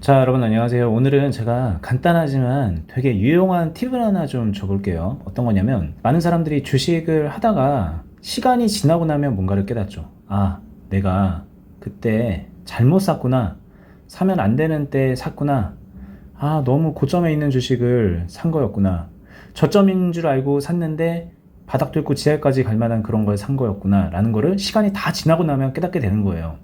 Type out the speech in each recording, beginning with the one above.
자, 여러분 안녕하세요. 오늘은 제가 간단하지만 되게 유용한 팁을 하나 좀 줘볼게요. 어떤 거냐면, 많은 사람들이 주식을 하다가 시간이 지나고 나면 뭔가를 깨닫죠. 아, 내가 그때 잘못 샀구나. 사면 안 되는 때 샀구나. 아, 너무 고점에 있는 주식을 산 거였구나. 저점인 줄 알고 샀는데 바닥 뚫고 지하까지 갈 만한 그런 걸 산 거였구나. 라는 거를 시간이 다 지나고 나면 깨닫게 되는 거예요.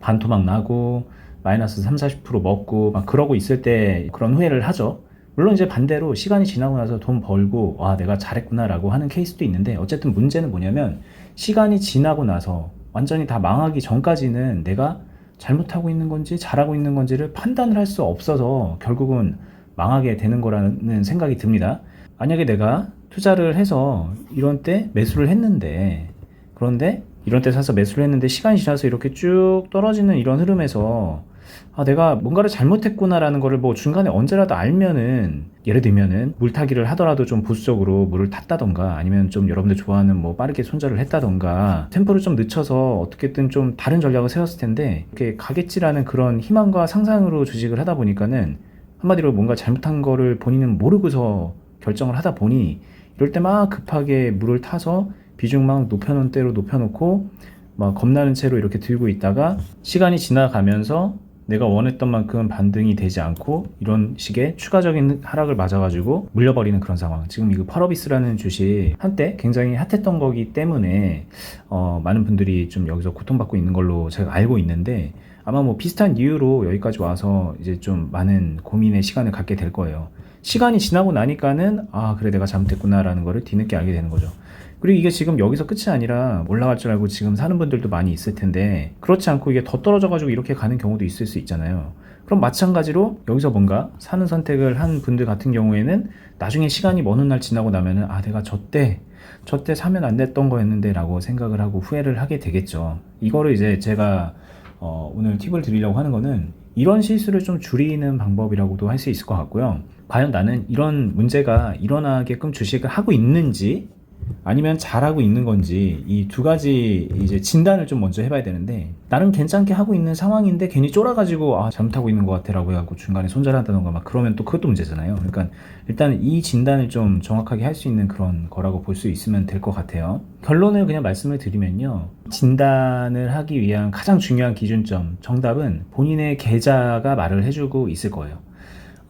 반토막 나고, 마이너스 3, 40% 먹고 막 그러고 있을 때 그런 후회를 하죠. 물론 이제 반대로 시간이 지나고 나서 돈 벌고 와 내가 잘했구나라고 하는 케이스도 있는데 어쨌든 문제는 뭐냐면 시간이 지나고 나서 완전히 다 망하기 전까지는 내가 잘못하고 있는 건지 잘하고 있는 건지를 판단을 할 수 없어서 결국은 망하게 되는 거라는 생각이 듭니다. 만약에 내가 투자를 해서 이런 때 매수를 했는데 그런데 이런 때 사서 매수를 했는데 시간이 지나서 이렇게 쭉 떨어지는 이런 흐름에서 아, 내가 뭔가를 잘못했구나라는 거를 뭐 중간에 언제라도 알면은 예를 들면은 물타기를 하더라도 좀 보수적으로 물을 탔다던가 아니면 좀 여러분들 좋아하는 뭐 빠르게 손절을 했다던가 템포를 좀 늦춰서 어떻게든 좀 다른 전략을 세웠을 텐데 이렇게 가겠지라는 그런 희망과 상상으로 주식을 하다 보니까는 한마디로 뭔가 잘못한 거를 본인은 모르고서 결정을 하다 보니 이럴 때 막 급하게 물을 타서 비중 막 높여놓은 대로 높여놓고 막 겁나는 채로 이렇게 들고 있다가 시간이 지나가면서 내가 원했던 만큼 반등이 되지 않고 이런 식의 추가적인 하락을 맞아가지고 물려버리는 그런 상황. 지금 이거 펄어비스라는 주식 한때 굉장히 핫했던 거기 때문에 어, 많은 분들이 좀 여기서 고통받고 있는 걸로 제가 알고 있는데 아마 뭐 비슷한 이유로 여기까지 와서 이제 좀 많은 고민의 시간을 갖게 될 거예요. 시간이 지나고 나니까는 아 그래 내가 잘못했구나라는 거를 뒤늦게 알게 되는 거죠. 그리고 이게 지금 여기서 끝이 아니라 올라갈 줄 알고 지금 사는 분들도 많이 있을 텐데 그렇지 않고 이게 더 떨어져가지고 이렇게 가는 경우도 있을 수 있잖아요. 그럼 마찬가지로 여기서 뭔가 사는 선택을 한 분들 같은 경우에는 나중에 시간이 먼 훗날 지나고 나면은 아 내가 저때 저때 사면 안 됐던 거였는데 라고 생각을 하고 후회를 하게 되겠죠. 이거를 이제 제가 어, 오늘 팁을 드리려고 하는 거는 이런 실수를 좀 줄이는 방법이라고도 할 수 있을 것 같고요. 과연 나는 이런 문제가 일어나게끔 주식을 하고 있는지 아니면 잘하고 있는 건지 이 두 가지 이제 진단을 좀 먼저 해봐야 되는데 나는 괜찮게 하고 있는 상황인데 괜히 쫄아가지고 아 잘못하고 있는 것 같아라고 해갖고 중간에 손절한다던가 막 그러면 또 그것도 문제잖아요. 그러니까 일단 이 진단을 좀 정확하게 할 수 있는 그런 거라고 볼 수 있으면 될 것 같아요. 결론을 그냥 말씀을 드리면요. 진단을 하기 위한 가장 중요한 기준점 정답은 본인의 계좌가 말을 해주고 있을 거예요.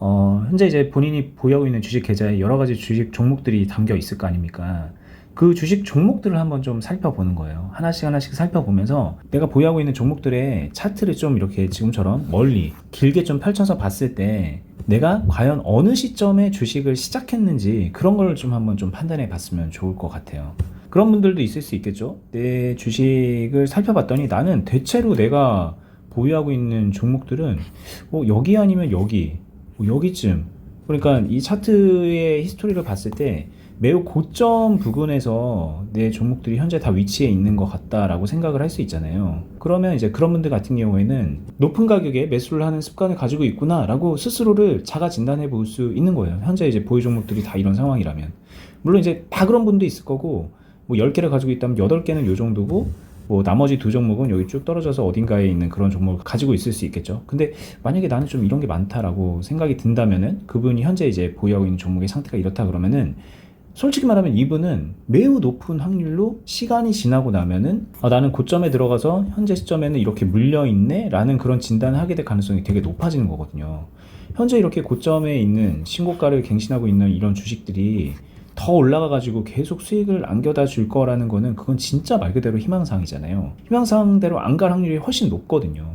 어, 현재 이제 본인이 보유하고 있는 주식 계좌에 여러 가지 주식 종목들이 담겨 있을 거 아닙니까? 그 주식 종목들을 한번 좀 살펴보는 거예요. 하나씩 하나씩 살펴보면서 내가 보유하고 있는 종목들의 차트를 좀 이렇게 지금처럼 멀리 길게 좀 펼쳐서 봤을 때 내가 과연 어느 시점에 주식을 시작했는지 그런 걸 좀 한번 좀 판단해 봤으면 좋을 것 같아요. 그런 분들도 있을 수 있겠죠. 내 주식을 살펴봤더니 나는 대체로 내가 보유하고 있는 종목들은 뭐 여기 아니면 여기, 뭐 여기쯤. 그러니까 이 차트의 히스토리를 봤을 때 매우 고점 부근에서 내 종목들이 현재 다 위치해 있는 것 같다라고 생각을 할 수 있잖아요. 그러면 이제 그런 분들 같은 경우에는 높은 가격에 매수를 하는 습관을 가지고 있구나라고 스스로를 자가 진단해 볼 수 있는 거예요. 현재 이제 보유 종목들이 다 이런 상황이라면. 물론 이제 다 그런 분도 있을 거고, 뭐 10개를 가지고 있다면 8개는 요 정도고, 뭐 나머지 두 종목은 여기 쭉 떨어져서 어딘가에 있는 그런 종목을 가지고 있을 수 있겠죠. 근데 만약에 나는 좀 이런 게 많다라고 생각이 든다면은 그분이 현재 이제 보유하고 있는 종목의 상태가 이렇다 그러면은 솔직히 말하면 이분은 매우 높은 확률로 시간이 지나고 나면은 아, 나는 고점에 들어가서 현재 시점에는 이렇게 물려 있네 라는 그런 진단을 하게 될 가능성이 되게 높아지는 거거든요. 현재 이렇게 고점에 있는 신고가를 갱신하고 있는 이런 주식들이 더 올라가 가지고 계속 수익을 안겨다 줄 거라는 거는 그건 진짜 말 그대로 희망사항이잖아요. 희망사항대로 안 갈 확률이 훨씬 높거든요.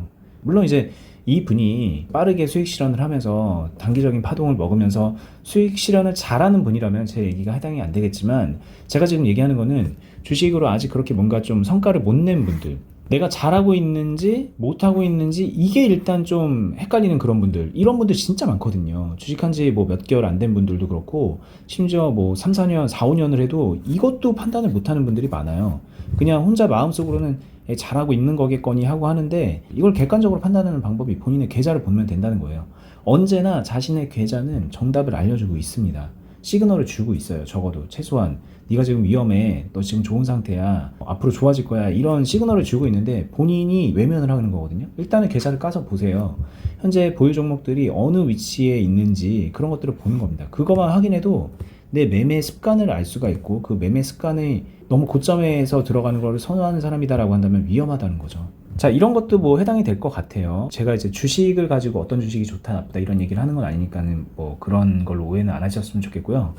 물론 이제 이 분이 빠르게 수익 실현을 하면서 단기적인 파동을 먹으면서 수익 실현을 잘하는 분이라면 제 얘기가 해당이 안 되겠지만 제가 지금 얘기하는 거는 주식으로 아직 그렇게 뭔가 좀 성과를 못 낸 분들 내가 잘하고 있는지 못하고 있는지 이게 일단 좀 헷갈리는 그런 분들 이런 분들 진짜 많거든요 주식한 지 뭐 몇 개월 안 된 분들도 그렇고 심지어 뭐 3, 4년 4, 5년을 해도 이것도 판단을 못하는 분들이 많아요 그냥 혼자 마음속으로는 예, 잘하고 있는 거겠거니 하고 하는데 이걸 객관적으로 판단하는 방법이 본인의 계좌를 보면 된다는 거예요. 언제나 자신의 계좌는 정답을 알려주고 있습니다. 시그널을 주고 있어요. 적어도 최소한 네가 지금 위험해, 너 지금 좋은 상태야, 어, 앞으로 좋아질 거야 이런 시그널을 주고 있는데 본인이 외면을 하는 거거든요. 일단은 계좌를 까서 보세요. 현재 보유 종목들이 어느 위치에 있는지 그런 것들을 보는 겁니다. 그거만 확인해도 내 매매 습관을 알 수가 있고 그 매매 습관이 너무 고점에서 들어가는 거를 선호하는 사람이다라고 한다면 위험하다는 거죠. 자, 이런 것도 뭐 해당이 될 것 같아요. 제가 이제 주식을 가지고 어떤 주식이 좋다, 나쁘다 이런 얘기를 하는 건 아니니까는 뭐 그런 걸로 오해는 안 하셨으면 좋겠고요.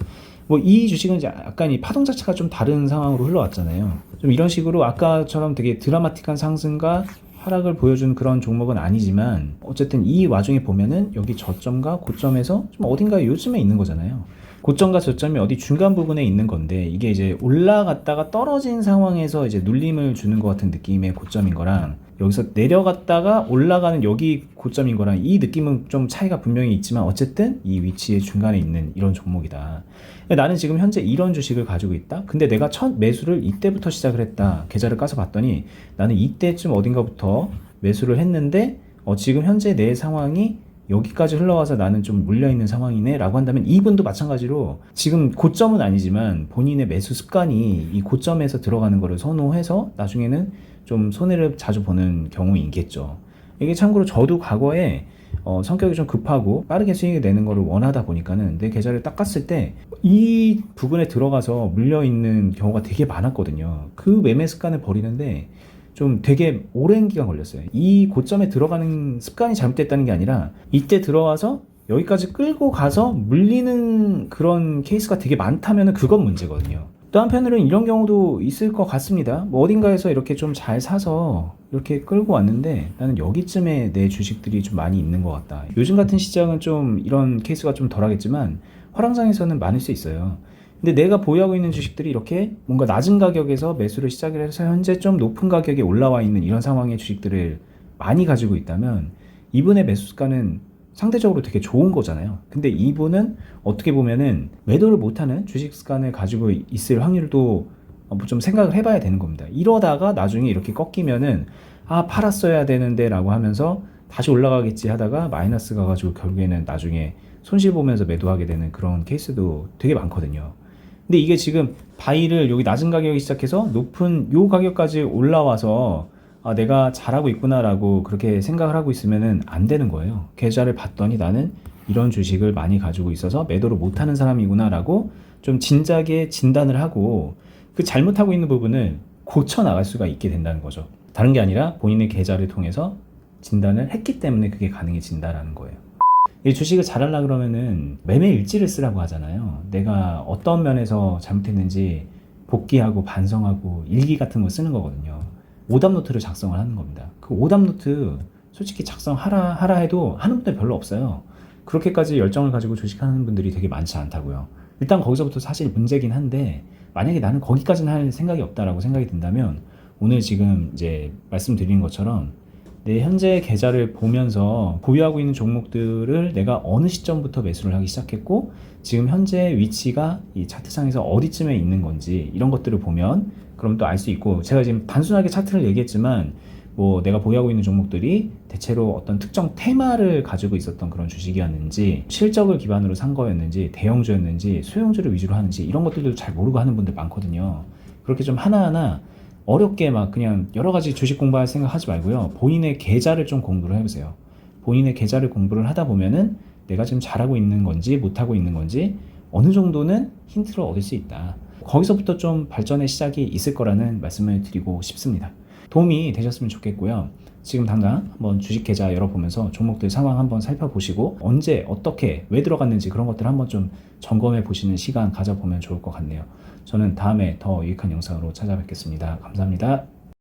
뭐 이 주식은 이제 약간 이 파동 자체가 좀 다른 상황으로 흘러왔잖아요. 좀 이런 식으로 아까처럼 되게 드라마틱한 상승과 하락을 보여준 그런 종목은 아니지만 어쨌든 이 와중에 보면은 여기 저점과 고점에서 좀 어딘가에 요즘에 있는 거잖아요. 고점과 저점이 어디 중간 부분에 있는 건데 이게 이제 올라갔다가 떨어진 상황에서 이제 눌림을 주는 것 같은 느낌의 고점인 거랑 여기서 내려갔다가 올라가는 여기 고점인 거랑 이 느낌은 좀 차이가 분명히 있지만 어쨌든 이 위치의 중간에 있는 이런 종목이다. 나는 지금 현재 이런 주식을 가지고 있다. 근데 내가 첫 매수를 이때부터 시작을 했다. 계좌를 까서 봤더니 나는 이때쯤 어딘가부터 매수를 했는데 어, 지금 현재 내 상황이 여기까지 흘러와서 나는 좀 물려있는 상황이네 라고 한다면 이분도 마찬가지로 지금 고점은 아니지만 본인의 매수 습관이 이 고점에서 들어가는 거를 선호해서 나중에는 좀 손해를 자주 보는 경우이겠죠. 이게 참고로 저도 과거에 어, 성격이 좀 급하고 빠르게 수익을 내는 거를 원하다 보니까는 내 계좌를 딱 깠을 때 이 부분에 들어가서 물려 있는 경우가 되게 많았거든요. 그 매매 습관을 버리는데 좀 되게 오랜 기간 걸렸어요. 이 고점에 들어가는 습관이 잘못됐다는 게 아니라 이때 들어와서 여기까지 끌고 가서 물리는 그런 케이스가 되게 많다면 그건 문제거든요. 또 한편으로는 이런 경우도 있을 것 같습니다. 뭐 어딘가에서 이렇게 좀 잘 사서 이렇게 끌고 왔는데 나는 여기쯤에 내 주식들이 좀 많이 있는 것 같다. 요즘 같은 시장은 좀 이런 케이스가 좀 덜하겠지만 화랑장에서는 많을 수 있어요. 근데 내가 보유하고 있는 주식들이 이렇게 뭔가 낮은 가격에서 매수를 시작을 해서 현재 좀 높은 가격에 올라와 있는 이런 상황의 주식들을 많이 가지고 있다면 이분의 매수 습관은 상대적으로 되게 좋은 거잖아요. 근데 이분은 어떻게 보면은 매도를 못하는 주식 습관을 가지고 있을 확률도 뭐좀 생각을 해봐야 되는 겁니다. 이러다가 나중에 이렇게 꺾이면은 아 팔았어야 되는데라고 하면서 다시 올라가겠지 하다가 마이너스 가가지고 결국에는 나중에 손실 보면서 매도하게 되는 그런 케이스도 되게 많거든요. 근데 이게 지금 바이를 여기 낮은 가격에 시작해서 높은 요 가격까지 올라와서 아, 내가 잘하고 있구나라고 그렇게 생각을 하고 있으면은 안 되는 거예요. 계좌를 봤더니 나는 이런 주식을 많이 가지고 있어서 매도를 못하는 사람이구나라고 좀 진작에 진단을 하고 그 잘못하고 있는 부분을 고쳐 나갈 수가 있게 된다는 거죠. 다른 게 아니라 본인의 계좌를 통해서 진단을 했기 때문에 그게 가능해진다라는 거예요. 이 주식을 잘하려 그러면은 매매 일지를 쓰라고 하잖아요. 내가 어떤 면에서 잘못했는지 복귀하고 반성하고 일기 같은 거 쓰는 거거든요. 오답 노트를 작성을 하는 겁니다. 그 오답 노트 솔직히 작성하라 하라 해도 하는 분들 별로 없어요. 그렇게까지 열정을 가지고 주식하는 분들이 되게 많지 않다고요. 일단 거기서부터 사실 문제긴 한데 만약에 나는 거기까지는 할 생각이 없다라고 생각이 든다면 오늘 지금 이제 말씀드린 것처럼 내 현재 계좌를 보면서 보유하고 있는 종목들을 내가 어느 시점부터 매수를 하기 시작했고 지금 현재 위치가 이 차트상에서 어디쯤에 있는 건지 이런 것들을 보면 그럼 또 알 수 있고 제가 지금 단순하게 차트를 얘기했지만 뭐 내가 보유하고 있는 종목들이 대체로 어떤 특정 테마를 가지고 있었던 그런 주식이었는지 실적을 기반으로 산 거였는지 대형주였는지 소형주를 위주로 하는지 이런 것들도 잘 모르고 하는 분들 많거든요. 그렇게 좀 하나하나 어렵게 막 그냥 여러 가지 주식 공부할 생각 하지 말고요. 본인의 계좌를 좀 공부를 해보세요. 본인의 계좌를 공부를 하다 보면은 내가 지금 잘하고 있는 건지 못하고 있는 건지 어느 정도는 힌트를 얻을 수 있다. 거기서부터 좀 발전의 시작이 있을 거라는 말씀을 드리고 싶습니다. 도움이 되셨으면 좋겠고요. 지금 당장 한번 주식 계좌 열어보면서 종목들 상황 한번 살펴보시고 언제 어떻게 왜 들어갔는지 그런 것들 한번 좀 점검해 보시는 시간 가져보면 좋을 것 같네요. 저는 다음에 더 유익한 영상으로 찾아뵙겠습니다. 감사합니다.